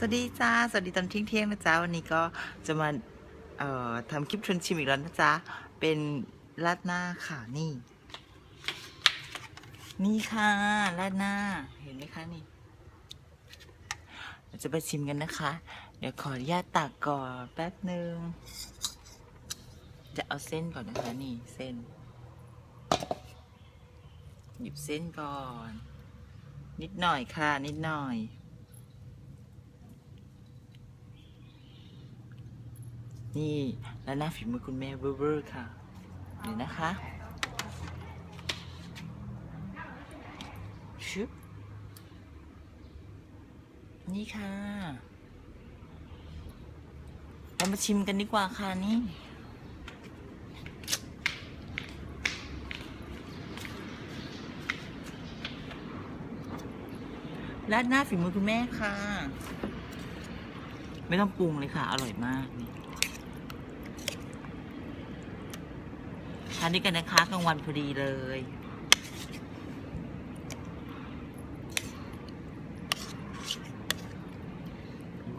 สวัสดีจ้า สวัสดีตอนเที่ยงเที่ยงๆนะจ๊ะ วันนี้ก็จะมาเอ่อทำคลิปชวนชิมอีกแล้วนะจ๊ะ เป็นราดหน้าค่ะนี่ นี่ค่ะราดหน้า เห็นไหมคะนี่เราจะไปชิมกันนะคะ เดี๋ยวขออนุญาตตักก่อนแป๊บหนึ่ง จะเอาเส้นก่อนนะคะนี่เส้น หยิบเส้นก่อน นิดหน่อยค่ะ นิดหน่อย นี่แล้วหน้าฝีมือคุณแม่เวอร์ค่ะเดี๋ยวนะคะชึบนี่ค่ะเรามาชิมกันดีกว่าค่ะนี่ราดหน้าฝีมือคุณแม่ค่ะ ไม่ต้องปรุงเลยค่ะ อร่อยมากนี่ ทานด้วยกันนะคะกลางวันพอดีเลย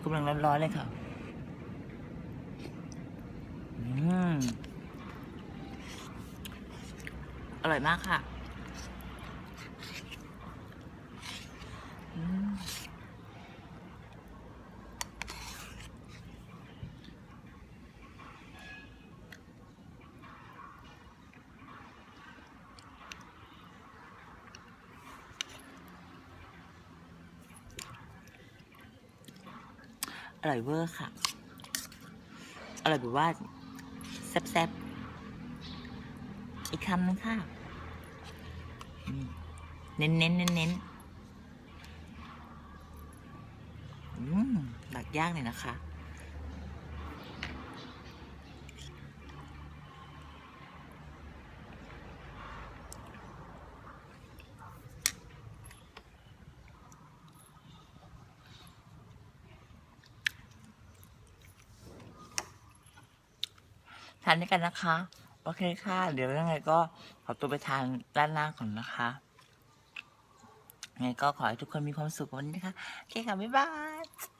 กำลังร้อนๆเลยค่ะ อืม อร่อยมากค่ะ อร่อยเวอร์ค่ะ อร่อยแบบว่าแซ่บๆ อีกคำนึงค่ะ เน้นๆเน้นเน้นๆอืมดักยากเลยนะคะานด้วยกันนะคะ โอเคค่ะ เดี๋ยวยังไงก็ขอตัวไปทานด้านหน้าก่อนนะคะไงก็ขอให้ทุกคนมีความสุขวันนี้นะคะ โอเคค่ะ บ๊ายบาย